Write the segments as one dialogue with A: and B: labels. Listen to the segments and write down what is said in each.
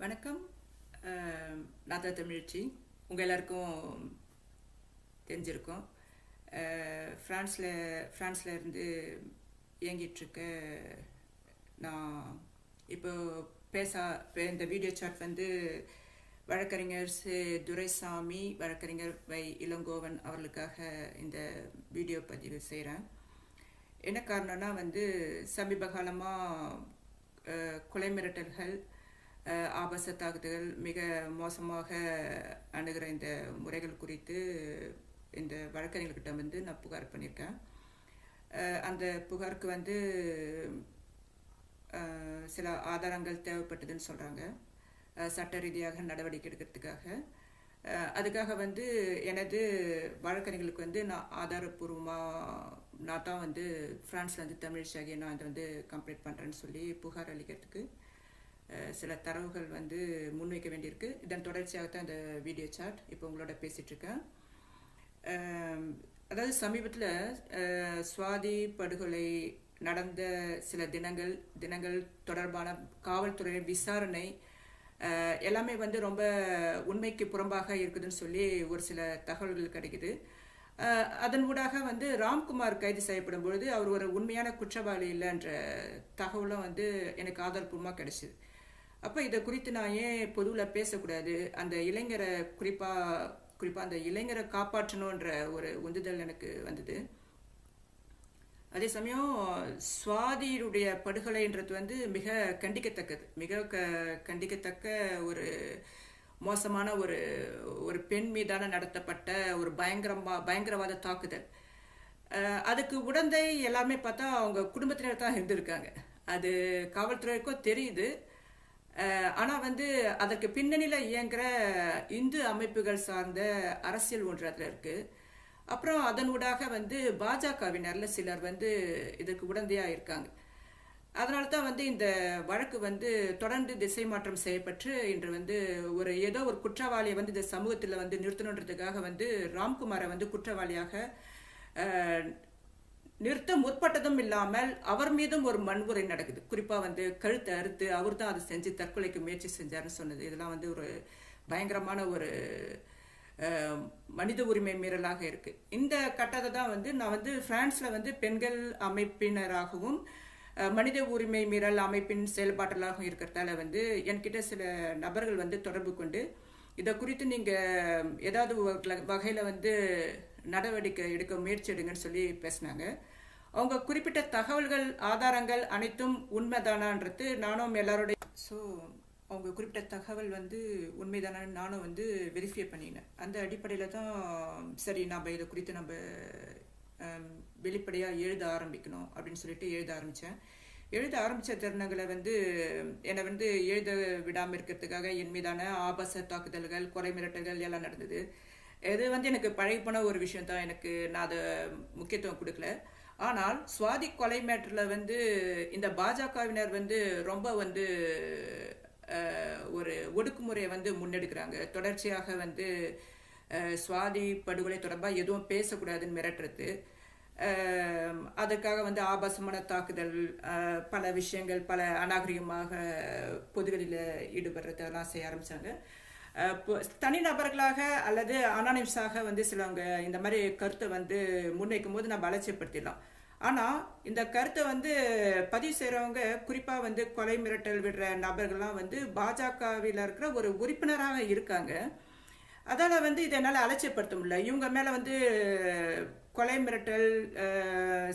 A: வணக்கம். அஹ், நான் தமிழ்ச்சி உங்கள் எல்லாருக்கும் தெரிஞ்சிருக்கோம். ஃப்ரான்ஸில் ஃப்ரான்ஸில் இருந்து இயங்கிட்டுருக்க நான் இப்போ பேச இப்போ இந்த வீடியோ சாட் வந்து வழக்கறிஞர் துரைசாமி வழக்கறிஞர் வை இளங்கோவன் அவர்களுக்காக இந்த வீடியோ பதிவு செய்கிறேன் என்ன காரணம்னா வந்து சமீப காலமாக கொலை மிரட்டல்கள் ஆபாச தாக்குதல் மிக மோசமாக அணுகிற இந்த முறைகள் குறித்து இந்த வழக்கறிஞர்கிட்ட வந்து நான் புகார் பண்ணியிருக்கேன். அந்த புகாருக்கு வந்து சில ஆதாரங்கள் தேவைப்பட்டதுன்னு சொல்கிறாங்க சட்ட ரீதியாக நடவடிக்கை எடுக்கிறதுக்காக. அதுக்காக வந்து எனது வழக்கறிஞர்களுக்கு வந்து நான் ஆதாரப்பூர்வமாக நான் தான் வந்து ஃப்ரான்ஸ்லேருந்து வந்து ஷாகி நான் அதை வந்து கம்ப்ளீட் பண்ணுறேன்னு சொல்லி புகார் அளிக்கிறதுக்கு சில தரவுகள் வந்து முன்வைக்க வேண்டியிருக்கு. இதன் தொடர்ச்சியாக தான் இந்த வீடியோ சாட் இப்போ உங்களோட பேசிகிட்ருக்கேன் அதாவது சமீபத்தில் சுவாதி படுகொலை நடந்த சில தினங்கள் தினங்கள் தொடர்பான காவல்துறை விசாரணை எல்லாமே வந்து ரொம்ப உண்மைக்கு புறம்பாக இருக்குதுன்னு சொல்லி ஒரு சில தகவல்கள் கிடைக்குது. அதன் ஊடாக வந்து ராம்குமார் கைது செய்யப்படும் பொழுது அவர் ஒரு உண்மையான குற்றவாளி இல்லைன்ற தகவலும் வந்து எனக்கு ஆதாரப்பூர்வமாக கிடைச்சிது. அப்போ இதை குறித்து நான் ஏன் பொதுவில் பேசக்கூடாது? அந்த இளைஞரை குறிப்பாக குறிப்பாக அந்த இளைஞரை காப்பாற்றணுன்ற ஒரு உந்துதல் எனக்கு வந்தது. அதே சமயம் சுவாதியினுடைய படுகொலைன்றது வந்து மிக கண்டிக்கத்தக்கது. மிக க கண்டிக்கத்தக்க ஒரு மோசமான ஒரு ஒரு பெண் மீதான நடத்தப்பட்ட ஒரு பயங்கரமா பயங்கரவாத தாக்குதல். அதுக்கு உடந்தை எல்லாமே பார்த்தா அவங்க குடும்பத்தினர் தான் இருந்திருக்காங்க. அது காவல்துறைக்கும் தெரியுது. ஆனால் வந்து அதற்கு பின்னணியில் இயங்குகிற இந்து அமைப்புகள் சார்ந்த அரசியல் ஒன்று அதில் இருக்குது அப்புறம் அதனூடாக வந்து பாஜகவினரில் சிலர் வந்து இதுக்கு உடந்தையாக இருக்காங்க. அதனால தான் வந்து இந்த வழக்கு வந்து தொடர்ந்து திசை மாற்றம் செய்யப்பட்டு இன்று வந்து ஒரு ஏதோ ஒரு குற்றவாளியை வந்து இந்த சமூகத்தில் வந்து நிறுத்தணுன்றதுக்காக வந்து ராம்குமாரை வந்து குற்றவாளியாக நிறுத்த முற்பட்டதும் இல்லாமல் அவர் மீதும் ஒரு மண்புரை நடக்குது. குறிப்பாக வந்து கழுத்தை அறுத்து அவர் தான் அதை செஞ்சு தற்கொலைக்கு முயற்சி செஞ்சாருன்னு சொன்னது. இதெல்லாம் வந்து ஒரு பயங்கரமான ஒரு மனித உரிமை மீறலாக இருக்கு. இந்த கட்டத்தை தான் வந்து நான் வந்து பிரான்ஸ்ல வந்து பெண்கள் அமைப்பினராகவும் மனித உரிமை மீறல் அமைப்பின் செயல்பாட்டலாகவும் இருக்கிறதால வந்து என்கிட்ட சில நபர்கள் வந்து தொடர்பு கொண்டு இதை குறித்து நீங்கள் ஏதாவது வகையில் வந்து நடவடிக்கை எடுக்க முயற்சி எடுங்கன்னு சொல்லி பேசினாங்க. அவங்க குறிப்பிட்ட தகவல்கள் ஆதாரங்கள் அனைத்தும் உண்மைதானான்றது நானும் எல்லாரோட ஸோ அவங்க குறிப்பிட்ட தகவல் வந்து உண்மைதானான்னு நானும் வந்து வெரிஃபை பண்ணினேன். அந்த அடிப்படையில் தான் சரி நம்ம இதை குறித்து நம்ம வெளிப்படையாக எழுத ஆரம்பிக்கணும் அப்படின்னு சொல்லிட்டு எழுத ஆரம்பித்தேன் எழுத ஆரம்பித்த தருணங்களை வந்து என்னை வந்து எழுத விடாமல் இருக்கிறதுக்காக என் மீதான ஆபாச தாக்குதல்கள் கொலை மிரட்டல்கள் எல்லாம் நடந்தது. இது வந்து எனக்கு பழகி போன ஒரு விஷயம் தான். எனக்கு நான் அதை முக்கியத்துவம் கொடுக்கல. ஆனால் சுவாதி கொலை மேட்டரில் வந்து இந்த பாஜகவினர் வந்து ரொம்ப வந்து ஒரு ஒடுக்குமுறையை வந்து முன்னெடுக்கிறாங்க. தொடர்ச்சியாக வந்து சுவாதி படுகொலை தொடர்பாக எதுவும் பேசக்கூடாதுன்னு மிரட்டுறது. அதற்காக அதுக்காக வந்து ஆபாசமான தாக்குதல் பல விஷயங்கள் பல அநாகரிகமாக பொதுவெளியில் ஈடுபடுறது அதெல்லாம் செய்ய ஆரம்பிச்சாங்க. தனிநபர்களாக அல்லது அனானிம்ஸாக வந்து சிலவங்க இந்த மாதிரி கருத்தை வந்து முன்வைக்கும் போது நம்ம அலட்சியப்படுத்திடலாம். ஆனால் இந்த கருத்தை வந்து பதிவு செய்கிறவங்க குறிப்பாக வந்து கொலை மிரட்டல் விடுற நபர்கள்லாம் வந்து பாஜகவில் இருக்கிற ஒரு உறுப்பினராக இருக்காங்க. அதால் வந்து இதை என்னால் அலட்சியப்படுத்த முடியல. இவங்க மேலே வந்து கொலை மிரட்டல்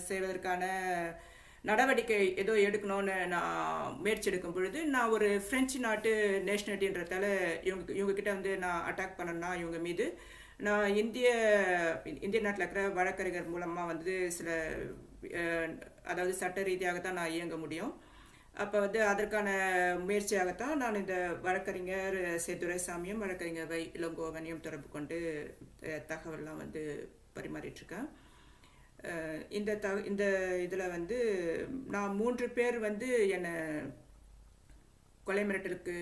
A: செய்வதற்கான நடவடிக்கை ஏதோ எடுக்கணும்னு நான் முயற்சி எடுக்கும் பொழுது நான் ஒரு ஃப்ரெஞ்சு நாட்டு நேஷனாலிட்டின்றதால இவங்க இவங்க கிட்ட வந்து நான் அட்டாக் பண்ணணும்னா இவங்க மீது. நான் இந்திய இந்திய நாட்டில் இருக்கிற வழக்கறிஞர் மூலமாக வந்து சில அதாவது சட்ட ரீதியாக தான் நான் இயங்க முடியும். அப்போ வந்து அதற்கான முயற்சியாகத்தான் நான் இந்த வழக்கறிஞர் சேதுரைசாமியும் வழக்கறிஞர் வை இளங்கோவனையும் தொடர்பு கொண்டு தகவல்லாம் வந்து பரிமாறிட்டுருக்கேன் இந்த த இந்த இதில் வந்து நான் மூன்று பேர் வந்து என்னை கொலை மிரட்டலுக்கு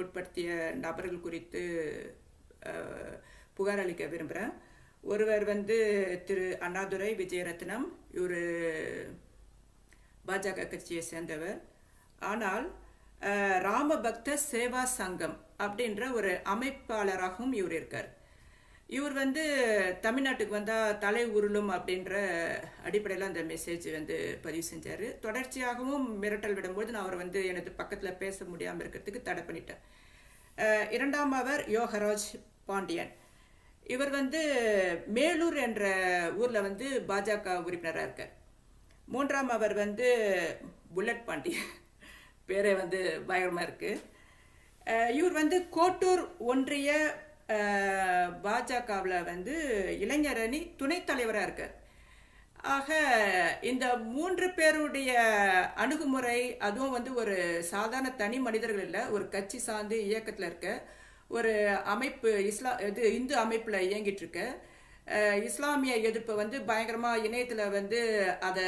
A: உட்படுத்திய நபர்கள் குறித்து புகார் அளிக்க விரும்புகிறேன் ஒருவர் வந்து திரு அண்ணாதுரை விஜயரத்னம் இவர் பாஜக கட்சியை சேர்ந்தவர். ஆனால் ராமபக்த சேவா சங்கம் அப்படின்ற ஒரு அமைப்பாளராகவும் இவர் இருக்கார். இவர் வந்து தமிழ்நாட்டுக்கு வந்தால் தலை உருளும் அப்படின்ற அடிப்படையில் அந்த மெசேஜ் வந்து பதிவு செஞ்சார். தொடர்ச்சியாகவும் மிரட்டல் விடும்போது நான் அவர் வந்து எனது பக்கத்தில் பேச முடியாமல் இருக்கிறதுக்கு தடை பண்ணிட்டேன். இரண்டாம் அவர் யோகராஜ் பாண்டியன். இவர் வந்து மேலூர் என்ற ஊரில் வந்து பாஜக உறுப்பினராக இருக்கார். மூன்றாம் அவர் வந்து புல்லட் பாண்டியன் பேரே வந்து பயங்கரமாக இருக்குது இவர் வந்து கோட்டூர் ஒன்றிய பாஜகவில் வந்து இளைஞர் அணி துணைத் தலைவராக இருக்கார் ஆக இந்த மூன்று பேருடைய அணுகுமுறை அதுவும் வந்து ஒரு சாதாரண தனி மனிதர்கள் இல்லை ஒரு கட்சி சார்ந்து இயக்கத்தில் இருக்க. ஒரு அமைப்பு இஸ்லா இது இந்து அமைப்பில் இயங்கிட்டு இருக்க. இஸ்லாமிய எதிர்ப்பை வந்து பயங்கரமாக இணையத்தில் வந்து அதை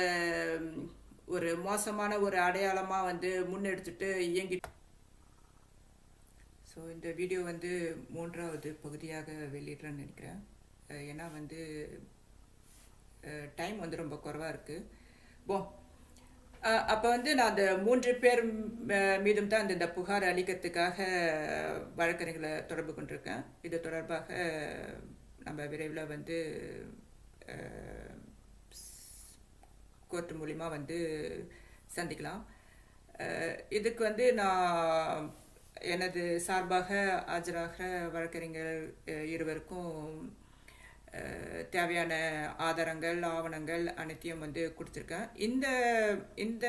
A: ஒரு மோசமான ஒரு அடையாளமாக வந்து முன்னெடுத்துட்டு இயங்கிட்டு ஸோ இந்த வீடியோ வந்து மூன்றாவது பகுதியாக வெளியிடுறேன்னு நினைக்கிறேன். ஏன்னா வந்து டைம் வந்து ரொம்ப குறைவாக இருக்குது போ. அப்போ வந்து நான் அந்த மூன்று பேர் மீதும் தான் இந்த- இந்த புகார் அளிக்கிறதுக்காக வழக்கறிஞர்களை தொடர்பு கொண்டிருக்கேன். இது தொடர்பாக நம்ம விரைவில் வந்து கோர்ட் மூலிமா வந்து சந்திக்கலாம். இதுக்கு வந்து நான் எனது சார்பாக ஆஜராகிற வழக்கறிஞர் இருவருக்கும் தேவையான ஆதாரங்கள் ஆவணங்கள் அனைத்தையும் வந்து கொடுத்துருக்கேன். இந்த இந்த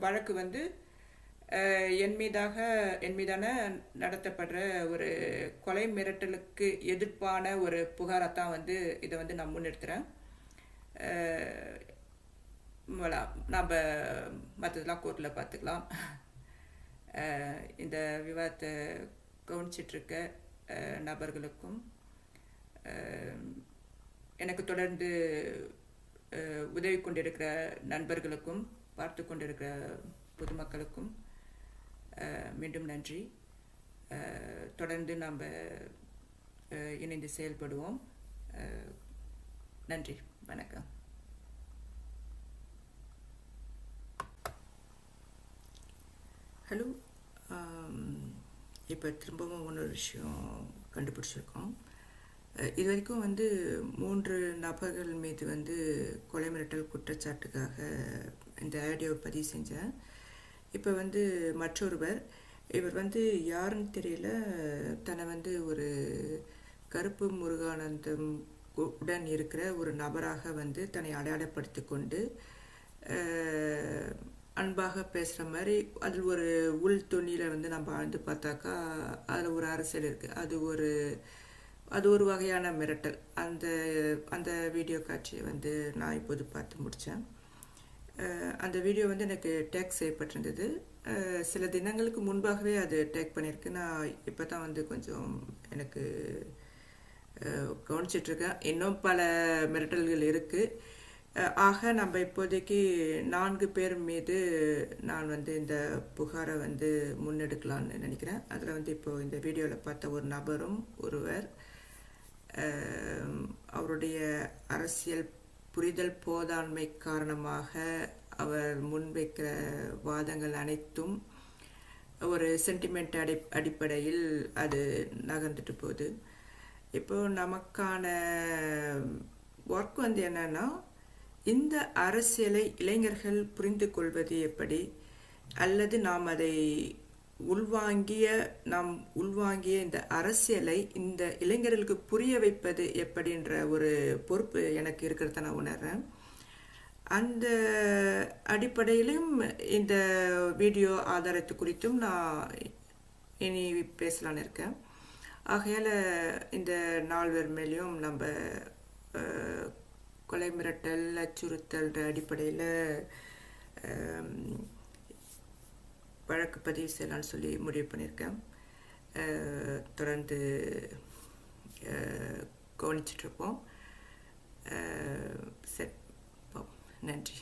A: வழக்கு வந்து என் மீதாக என் மீதான நடத்தப்படுற ஒரு கொலை மிரட்டலுக்கு எதிர்ப்பான ஒரு புகாராக தான் வந்து இதை வந்து நான் முன்னிறுத்துறேன். அஹ் நம்ம மற்றதெல்லாம் கோர்ட்டில் பார்த்துக்கலாம். இந்த விவாதத்தை கவனிச்சிட்ருக்க நபர்களுக்கும் எனக்கு தொடர்ந்து உதவி கொண்டிருக்கிற நண்பர்களுக்கும் பார்த்து கொண்டிருக்கிற பொதுமக்களுக்கும் மீண்டும் நன்றி. தொடர்ந்து நாம் இணைந்து செயல்படுவோம். நன்றி. வணக்கம். இப்போ திரும்பவும் இன்னொரு விஷயம் கண்டுபிடிச்சிருக்கோம். இது வரைக்கும் வந்து மூன்று நபர்கள் மீது வந்து கொலை மிரட்டல் குற்றச்சாட்டுக்காக இந்த ஆடியோ பதிவு செஞ்சேன். இப்போ வந்து மற்றொருவர் இவர் வந்து யாருன்னு தெரியல தன்னை வந்து ஒரு கருப்பு முருகானந்தம் உடன் இருக்கிற ஒரு நபராக வந்து தன்னை அடையாளப்படுத்தி கொண்டு அன்பாக பேசுகிற மாதிரி அதில் ஒரு உள் துணியில் வந்து நம்ம ஆழ்ந்து பார்த்தாக்கா அதில் ஒரு அரசியல் இருக்குது அது ஒரு அது ஒரு வகையான மிரட்டல். அந்த அந்த வீடியோ காட்சியை வந்து நான் இப்போது பார்த்து முடித்தேன் அந்த வீடியோ வந்து எனக்கு டேக் செய்யப்பட்டிருந்தது. சில தினங்களுக்கு முன்பாகவே அது டேக் பண்ணியிருக்கு. நான் இப்போ தான் வந்து கொஞ்சம் எனக்கு கவனிச்சிட்ருக்கேன் இன்னும் பல மிரட்டல்கள் இருக்குது ஆக நம்ம இப்போதைக்கு நான்கு பேர் மீது நான் வந்து இந்த புகாரை வந்து முன்னெடுக்கலான்னு நினைக்கிறேன். அதில் வந்து இப்போ இந்த வீடியோவில் பார்த்த ஒரு நபரும் ஒருவர் அவருடைய அரசியல் புரிதல் போதாண்மை காரணமாக அவர் முன்வைக்கிற வாதங்கள் அனைத்தும் ஒரு சென்டிமெண்ட் அடி அடிப்படையில் அது நகர்ந்துட்டு போகுது. இப்போ நமக்கான ஒர்க் வந்து என்னென்னா இந்த அரசியலை இளைஞர்கள் புரிந்து கொள்வது எப்படி? அல்லது நாம் அதை உள்வாங்கிய நாம் உள்வாங்கிய இந்த அரசியலை இந்த இளைஞர்களுக்கு புரிய வைப்பது எப்படின்ற ஒரு பொறுப்பு எனக்கு இருக்கிறத நான் உணர்றேன். அந்த அடிப்படையிலும் இந்த வீடியோ ஆதாரத்து குறித்தும் நான் இனி பேசலான்னு இருக்கேன். ஆகையால் இந்த நால்வர் மேலேயும் நம்ம கொலை மிரட்டல் அச்சுறுத்தல்ன்ற அடிப்படையில் வழக்கு பதிவு செய்யலாம்னு சொல்லி முடிவு பண்ணியிருக்கேன். தொடர்ந்து கவனிச்சிட்ருப்போம் சரி நன்றி.